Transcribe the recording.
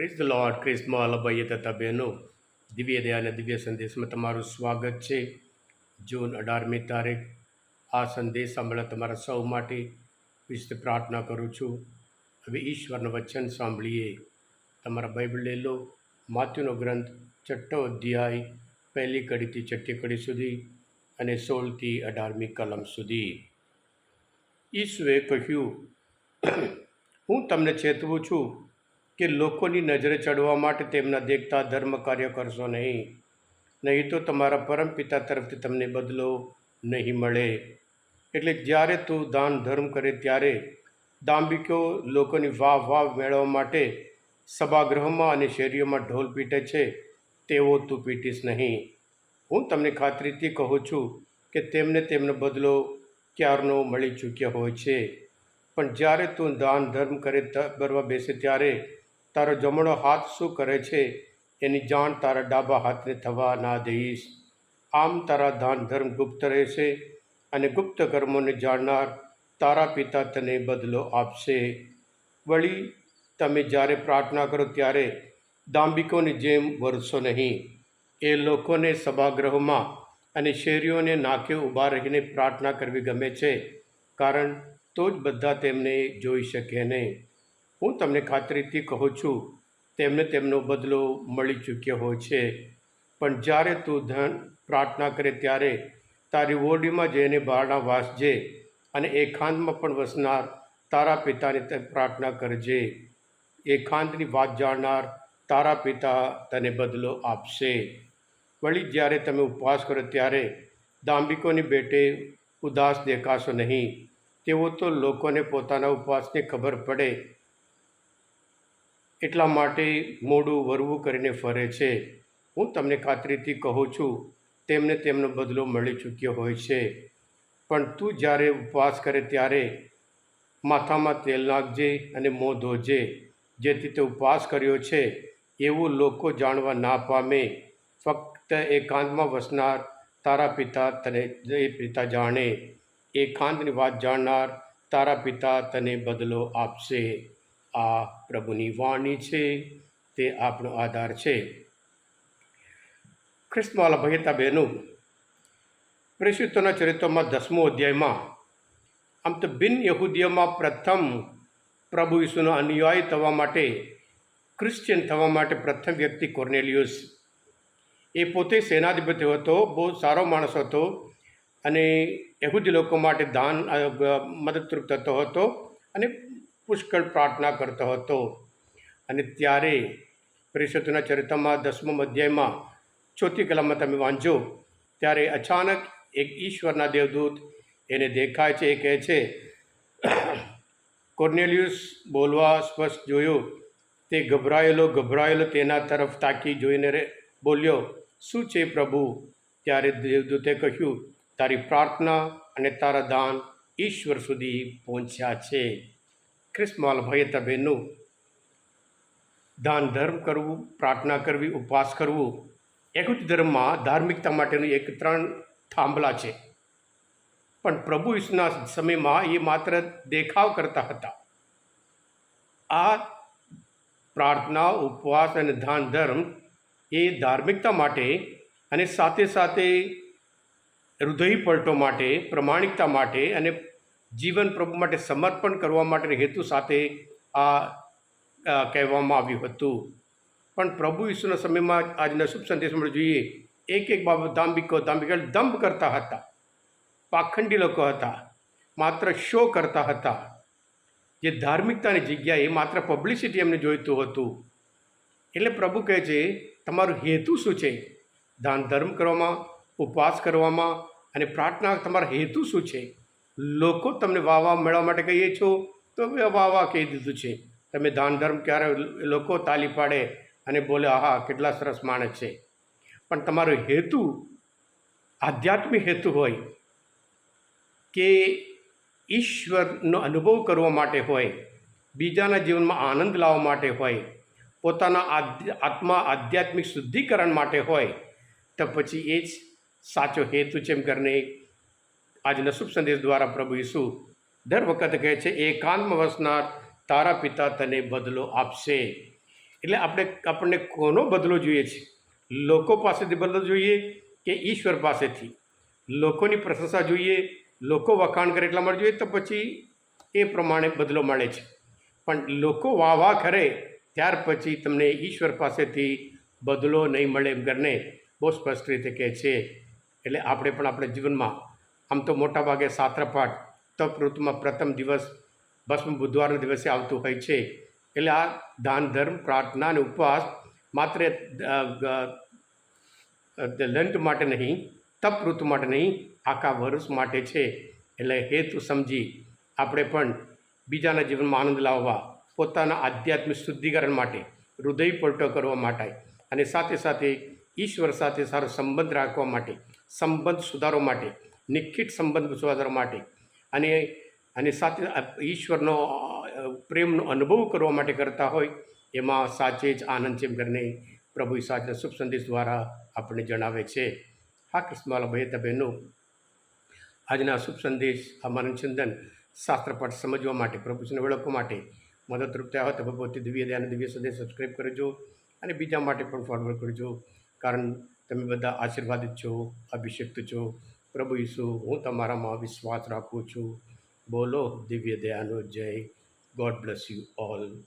Praise lord ક્રિસ્મા અલભાઈએ તથા બહેનો દિવ્ય અને દિવ્ય સંદેશમાં તમારું સ્વાગત છે. જૂન અઢારમી તારીખ. આ સંદેશ સાંભળવા તમારા સૌ માટે વિશે પ્રાર્થના કરું છું. હવે ઈશ્વરનું વચન સાંભળીએ. તમારા બાઇબલ લઈ લો. માથ્યુનો ગ્રંથ, છઠ્ઠો અધ્યાય, પહેલી કડીથી છઠ્ઠી કડી સુધી અને સોળથી અઢારમી કલમ સુધી. ઈસુએ કહ્યું, હું તમને ચેતવું છું. કે લોકોની નજરે ચડવા માટે તેમના દેખતા ધર્મ કાર્ય કરશો નહીં. નહીં તો તમારા પરમપિતા તરફથી તમને બદલો નહીં મળે. એટલે જ્યારે તું દાન ધર્મ કરે ત્યારે દાંબિકો લોકોની વાહ વાહ મેળવવા માટે સભાગૃહમાં અને શેરીઓમાં ઢોલ પીટે છે, તેવો તું પીટીશ નહીં. હું તમને ખાતરીથી કહું છું કે તેમને તેમનો બદલો ક્યારનો મળી ચૂક્યો હોય છે. પણ જ્યારે તું દાન ધર્મ કરે ત- કરવા બેસે ત્યારે તારો જમણો હાથ શું કરે છે? એની જાણ તારા ડાબા હાથને થવા ના દઈશ. આમ તારા દાન ધર્મ ગુપ્ત રહેશે અને ગુપ્ત કર્મોને જાણનાર તારા પિતા તને બદલો આપશે. વળી, તમે જ્યારે પ્રાર્થના કરો ત્યારે દાંબિકોની જેમ વરસો નહીં. એ લોકોને સભાગૃહમાં અને શેરીઓને નાકે ઊભા રહીને પ્રાર્થના કરવી ગમે છે, કારણ તો જ બધા તેમને જોઈ શકે નહીં. હું તમને ખાતરીથી કહું છું, તેમને તેમનો બદલો મળી ચૂક્યો હોય છે. પણ જ્યારે તું ધન પ્રાર્થના કરે ત્યારે તારી ઓરડીમાં જઈને બહારના વાસજે અને એકાંતમાં પણ વસનાર તારા પિતાને તે પ્રાર્થના કરજે. એકાંતની વાત જાણનાર તારા પિતા તને બદલો આપશે. વળી જ્યારે તમે ઉપવાસ કરો ત્યારે દાંભિકોની બેટે ઉદાસ દેખાશો નહીં. તેઓ તો લોકોને પોતાના ઉપવાસની ખબર પડે એટલા માટે મોડું વરવું કરીને ફરે છે. હું તમને ખાતરીથી કહું છું, તેમને તેમનો બદલો મળી ચૂક્યો હોય છે. પણ તું જ્યારે ઉપવાસ કરે ત્યારે માથામાં તેલ નાખજે અને મોં ધોજે. જેથી તે ઉપવાસ કર્યો છે, એવું લોકો જાણવા ના પામે. ફક્ત એકાંતમાં વસનાર તારા પિતા તને એ પિતા જાણે. એકાંતની વાત જાણનાર તારા પિતા તને બદલો આપશે. આ પ્રભુની વાણી છે, તે આપણો આધાર છે. ખ્રિસ્તમાલા ભગીતા બહેનો પ્રેષિતોના ચરિત્રોમાં દસમો અધ્યાયમાં, આમ તો બિન યહૂદીઓમાં પ્રથમ પ્રભુ ઈસુનો અનુયાયી થવા માટે ક્રિશ્ચિયન થવા માટે પ્રથમ વ્યક્તિ કોર્નેલિયસ. એ પોતે સેનાધિપતિ હતો, બહુ સારો માણસ હતો અને યહૂદી લોકો માટે દાન મદદરૂપ થતો હતો અને પુષ્કળ પ્રાર્થના કરતો હતો. અને ત્યારે પરિષદના ચરિત્રમાં દસમા અધ્યાયમાં ચોથી કલામાં તમે વાંચો ત્યારે અચાનક એક ઈશ્વરના દેવદૂત એને દેખાય છે, એ કહે છે, કોર્નેલિયસ, બોલવા સ્પષ્ટ જોયો. તે ગભરાયેલો ગભરાયેલો તેના તરફ તાકી જોઈને બોલ્યો, શું છે પ્રભુ? ત્યારે દેવદૂતે કહ્યું, તારી પ્રાર્થના અને તારા દાન ઈશ્વર સુધી પહોંચ્યા છે. ખ્રિસ્માલ ભયતા બહેનું દાન ધર્મ કરવું, પ્રાર્થના કરવી, ઉપવાસ કરવું, એક જ ધર્મમાં ધાર્મિકતા માટેનું એક ત્રણ થાંભલા છે. પણ પ્રભુ ઈસુના સમયમાં એ માત્ર દેખાવ કરતા હતા. આ પ્રાર્થના, ઉપવાસ અને દાન ધર્મ એ ધાર્મિકતા માટે અને સાથે સાથે હૃદય પલટો માટે, પ્રમાણિકતા માટે અને જીવન પ્રભુ માટે સમર્પણ કરવા માટેના હેતુ સાથે આ કહેવામાં આવ્યું હતું. પણ પ્રભુ ઈસુના સમયમાં આજના શુભ સંદેશમાં જોઈએ. એક એક બાબત દાંભિકો દાંભિકો દંભ કરતા હતા. પાખંડી લોકો હતા. માત્ર શો કરતા હતા. જે ધાર્મિકતાની જગ્યાએ માત્ર પબ્લિસિટી એમને જોઈતું હતું. એટલે પ્રભુ કહે છે, તમારું હેતુ શું છે? દાન ધર્મ કરવામાં, ઉપવાસ કરવામાં અને પ્રાર્થના, તમારો હેતુ શું છે? લોકો તમને વાવા મેળવવા માટે કહીએ છો? તો મેં વાહ કહી દીધું છે. તમે દાન ધર્મ ક્યારે લોકો તાલી પાડે અને બોલે, આહા, કેટલા સરસ માણસ છે. પણ તમારો હેતુ, આધ્યાત્મિક હેતુ હોય કે ઈશ્વરનો અનુભવ કરવા માટે હોય, બીજાના જીવનમાં આનંદ લાવવા માટે હોય, પોતાના આત્મા આધ્યાત્મિક શુદ્ધિકરણ માટે હોય, તો પછી એ જ સાચો હેતુ છે એમ કરીને આજના શુભ સંદેશ દ્વારા પ્રભુ ઈસુ દર વખત કહે છે, એકાંતમાં વસનાર તારા પિતા તને બદલો આપશે. એટલે આપણે, આપણને કોનો બદલો જોઈએ છે? લોકો પાસેથી બદલો જોઈએ કે ઈશ્વર પાસેથી? લોકોની પ્રશંસા જોઈએ? લોકો વખાણ કરે એટલા માટે જોઈએ? તો પછી એ પ્રમાણે બદલો મળે છે. પણ લોકો વાહ વાહ કરે, ત્યાર પછી તમને ઈશ્વર પાસેથી બદલો નહીં મળે એમ કરીને બહુ સ્પષ્ટ રીતે કહે છે. એટલે આપણે પણ આપણા જીવનમાં આમ તો મોટાભાગે સાત્રપાઠ તપ ઋતુમાં પ્રથમ દિવસ ભસ્મ બુધવારના દિવસે આવતું હોય છે. એટલે આ દાન, ધર્મ, પ્રાર્થના અને ઉપવાસ માત્ર લંટ માટે નહીં, તપ ઋતુ માટે નહીં, આખા વર્ષ માટે છે. એટલે હેતુ સમજી આપણે પણ બીજાના જીવનમાં આનંદ લાવવા, પોતાના આધ્યાત્મિક શુદ્ધિકરણ માટે, હૃદય પલટો કરવા માટે અને સાથે સાથે ઈશ્વર સાથે સારો સંબંધ રાખવા માટે, સંબંધ સુધારવા માટે નિશ્ચિત સંબંધ સુધારવા માટે અને અને સાથે ઈશ્વરનો પ્રેમનો અનુભવ કરવા માટે કરતા હોય, એમાં સાચે જ આનંદ છે એમ કરીને પ્રભુ ઈસાના શુભ સંદેશ દ્વારા આપણને જણાવે છે. હા કૃષ્ણવાલા ભાઈ બહેનો, આજના શુભ સંદેશ આ ચિંતન શાસ્ત્રપાઠ સમજવા માટે પ્રભુને ઓળખવા માટે મદદરૂપ થયા હોય, તો ભગવતી દિવ્ય દયાને દિવ્ય સંદેશ સબસ્ક્રાઈબ કરજો અને બીજા માટે પણ ફોરવર્ડ કરજો. કારણ તમે બધા આશીર્વાદિત છો, અભિષેક્ત છો પ્રભુ ઈસુ, હું તમારામાં વિશ્વાસ રાખું છું. બોલો, દિવ્ય દયાનો જય. God bless you all